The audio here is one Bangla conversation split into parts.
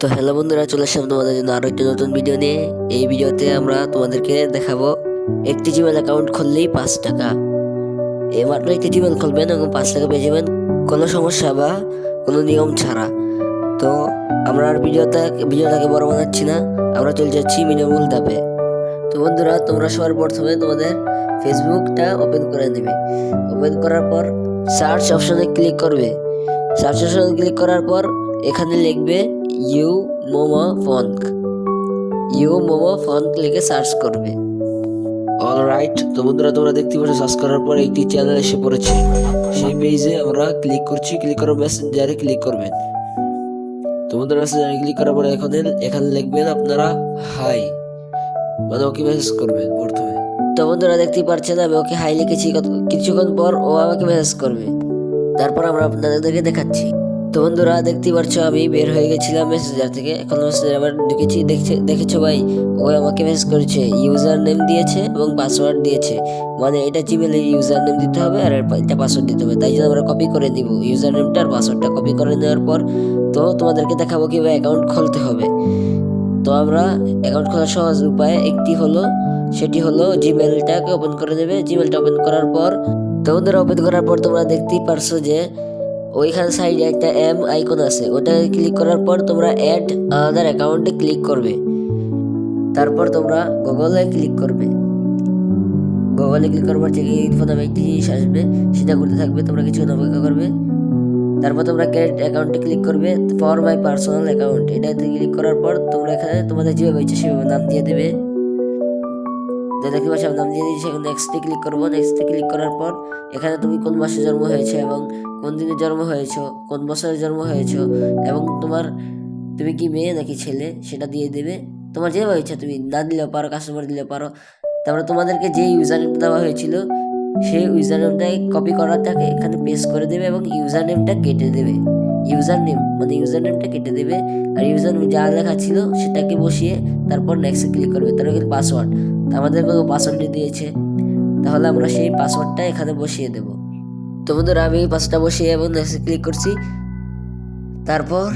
তো হ্যালো বন্ধুরা, চলে আসলাম তোমাদের জন্য আরও একটি নতুন ভিডিও নিয়ে। এই ভিডিওতে আমরা তোমাদেরকে দেখাবো একটি জিমেল অ্যাকাউন্ট খুললেই পাঁচ টাকা। মাত্র একটি জিমেল খুলবেন এবং পাঁচ টাকা পেয়ে যাবেন কোনো সমস্যা বা কোনো নিয়ম ছাড়া। তো আমরা আর ভিডিওটা, ভিডিওটাকে বড় বানাচ্ছি না, আমরা চলে যাচ্ছি মিনিমুল ধাপে। তো বন্ধুরা, তোমরা সবার প্রথমে তোমাদের ফেসবুকটা ওপেন করে নেবে। ওপেন করার পর সার্চ অপশনে ক্লিক করবে। সার্চ অপশনে ক্লিক করার পর এখানে লিখবে ইউ মোমো ফন্ক ইউ মোমো ফন্ক লিখে সার্চ করবে। অলরাইট তো বন্ধুরা তোমরা দেখতে পাচ্ছ সার্চ করার পর একটি চ্যানেল এসে পড়েছে। সেই পেজে আমরা ক্লিক করছি ক্লিক করার মেসেঞ্জারে ক্লিক করবেন। তো বন্ধুরা মেসেঞ্জারে ক্লিক করার পরে এখানে এখানে লিখবেন আপনারা হাই মানে ওকে মেসেজ করবেন প্রথমে। তো বন্ধুরা দেখতেই পারছেন আমি ওকে হাই লিখেছি কিছুক্ষণ পর ও আমাকে মেসেজ করবে। তারপর আমরা আপনাদেরকে দেখাচ্ছি। তো বন্ধুরা দেখতেই পারছ, আমি বের হয়ে গেছিলাম মেসেঞ্জার থেকে। এখন মেসেঞ্জার আবার ঢুকেছি। দেখছে, দেখেছ ভাই? ও আমাকে মেসেজ করেছে ইউজার নেম দিয়েছে এবং পাসওয়ার্ড দিয়েছে। মানে এটা জিমেলের ইউজার নেম দিতে হবে আর এটা পাসওয়ার্ড দিতে হবে। তাই জন্য আমরা কপি করে নিব। ইউজার নেমটা আর পাসওয়ার্ডটা কপি করে নেওয়ার পর তো তোমাদেরকে দেখাবো কীভাবে অ্যাকাউন্ট খুলতে হবে। তো আমরা অ্যাকাউন্ট খোলার সহজ উপায় একটি হলো, সেটি হলো জিমেলটাকে ওপেন করে দেবে জিমেলটা ওপেন করার পর, তো বন্ধুরা ওপেন করার পর তোমরা দেখতেই পারছ যে ওইখানে সাইডে একটা এম আইকন আছে। ওটা ক্লিক করার পর তোমরা অ্যাড আদার অ্যাকাউন্টে ক্লিক করবে। তারপর তোমরা গুগলে ক্লিক করবে। গুগলে ক্লিক করার পর চেকিং ইনফো একটি জিনিস আসবে, সেটা করতে থাকবে, তোমরা কিছু অপেক্ষা করবে। তারপর তোমরা ক্রেডিট অ্যাকাউন্টে ক্লিক করবে ফর মাই পার্সোনাল অ্যাকাউন্ট এটাতে ক্লিক করার পর তোমরা এখানে তোমাদের যেভাবে ইচ্ছে সেভাবে নাম দিয়ে দেবে। তো দেখতে পাচ্ছ, আমি নাম দিয়ে দিয়েছি এখন নেক্সটে ক্লিক করব। নেক্সটে ক্লিক করার পর, এখানে তুমি কোন মাসে জন্ম হয়েছে এবং কোন দিনে জন্ম হয়েছো, কোন বছরে জন্ম হয়েছো, এবং তোমার, তুমি কি মেয়ে নাকি ছেলে, সেটা দিয়ে দেবে। তোমার যেভাবে ইচ্ছা, তুমি না দিলেও পারো কাস্টমার দিলে পারো। তারপরে তোমাদেরকে যে ইউজার নেম দেওয়া হয়েছিল, সেই ইউজার নেমটাই কপি করার করাটাকে এখানে পেস্ট করে দেবে এবং ইউজার নেমটা কেটে দেবে। ইউজার নেম মানে ইউজার নেমটা কেটে দেবে। আর ইউজার নেম যা লেখা ছিল, সেটাকে বসিয়ে তারপর নেক্সটে ক্লিক করবে। তারপর পাসওয়ার্ড আমাদের কোনো পাসওয়ার্ডটি দিয়েছে, তাহলে আমরা সেই পাসওয়ার্ডটা এখানে বসিয়ে দেব। তো বন্ধুরা, আমি পাসটা বসিয়ে এবং নেক্সটে ক্লিক করছি। তারপর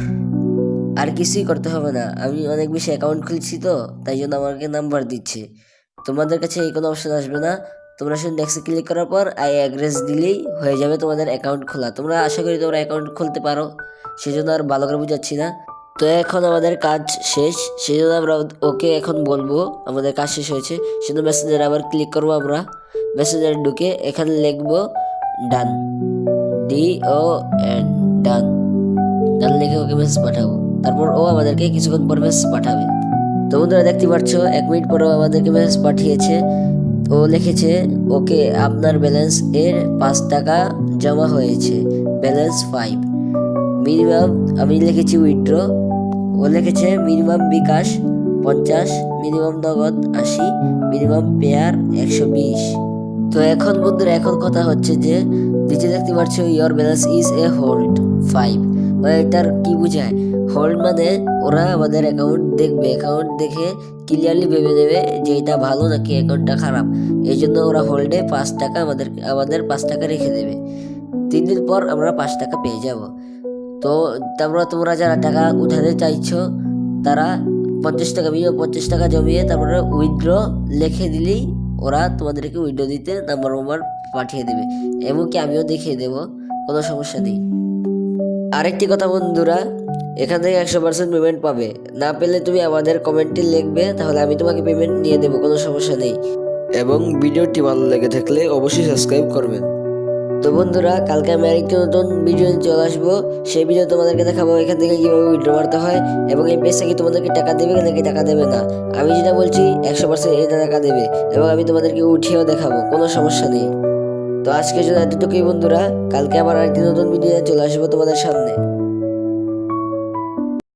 আর কিছুই করতে হবে না। আমি অনেক বেশি অ্যাকাউন্ট খুলছি তো, তাই জন্য আমাকে নাম্বার দিচ্ছে। তোমাদের কাছে এই কোনো অপশন আসবে না। তোমরা শুধু নেক্সটে ক্লিক করার পর আই অ্যাড্রেস দিলেই হয়ে যাবে তোমাদের অ্যাকাউন্ট খোলা। তোমরা আশা করি তোমরা অ্যাকাউন্ট খুলতে পারো, সেজন্য আর ভালো করে বুঝাচ্ছি না। তো এখন আমাদের কাজ শেষ। সেই জন্য আমরা ওকে এখন বলব, আমাদের কাজ শেষ হয়েছে। সেজন্য মেসেঞ্জারে আবার ক্লিক করব আমরা। মেসেঞ্জারে ঢুকে এখানে লিখব ডান ডি ও এন ডান ডান লিখে ওকে মেসেজ পাঠাবো। তারপর ও আমাদেরকে কিছুক্ষণ পর মেসেজ পাঠাবে। তো বন্ধুরা দেখতে পাচ্ছ, এক মিনিট পরে আমাদেরকে মেসেজ পাঠিয়েছে। ও লিখেছে, ওকে, আপনার ব্যালেন্স এর পাঁচ টাকা জমা হয়েছে। ব্যালেন্স ফাইভ মিনিমাম, আমি লিখেছি উইথড্র ও লিখেছে মিনিমাম বিকাশ পঞ্চাশ মিনিমাম নগদ আশি মিনিমাম পেয়ার একশো বিশ। তো এখন বন্ধুরা, এখন কথা হচ্ছে যে, নিচে দেখতে পাচ্ছ your balance is a hold five এটার কী বোঝায়? হোল্ড মানে ওরা আমাদের অ্যাকাউন্ট দেখবে অ্যাকাউন্ট দেখে ক্লিয়ারলি ভেবে নেবে যে এটা ভালো নাকি অ্যাকাউন্টটা খারাপ। এই জন্য ওরা হোল্ডে পাঁচ টাকা আমাদের আমাদের পাঁচ টাকা রেখে দেবে। তিন দিন পর আমরা পাঁচ টাকা পেয়ে যাব। তো তারপর তোমরা যারা টাকা উঠাতে চাইছো, তারা পঞ্চাশ টাকা মিনিমাম পঞ্চাশ টাকা জমিয়ে তারপরে উইথড্র লিখে দিলেই ওরা তোমাদেরকে উইথড্র দিতে নাম্বার নাম্বার পাঠিয়ে দেবে। এমনকি আমিও দেখিয়ে দেব, কোনো সমস্যা নেই। আরেকটি কথা বন্ধুরা, এখান থেকে একশো পার্সেন্ট পেমেন্ট পাবে। না পেলে তুমি আমাদের কমেন্টে লিখবে, তাহলে আমি তোমাকে পেমেন্ট নিয়ে দেবো, কোনো সমস্যা নেই। এবং ভিডিওটি ভালো লেগে থাকলে অবশ্যই সাবস্ক্রাইব করবেন। তো বন্ধুরা, কালকে আমি আরেকটি নতুন ভিডিও চলে আসব। সেই ভিডিও তোমাদেরকে দেখাবো এখান থেকে কীভাবে উইড্রো মারতে হয় এবং এই পেজটা কি তোমাদেরকে টাকা দেবে নাকি টাকা দেবে না। আমি যেটা বলছি, একশো পার্সেন্ট এটা টাকা দেবে এবং আমি তোমাদেরকে উঠিয়েও দেখাবো, কোনো সমস্যা নেই। তো আজকে জন্য এতটুকুই বন্ধুরা, কালকে আবার আরেকটি নতুন ভিডিও চলে আসব তোমাদের সামনে।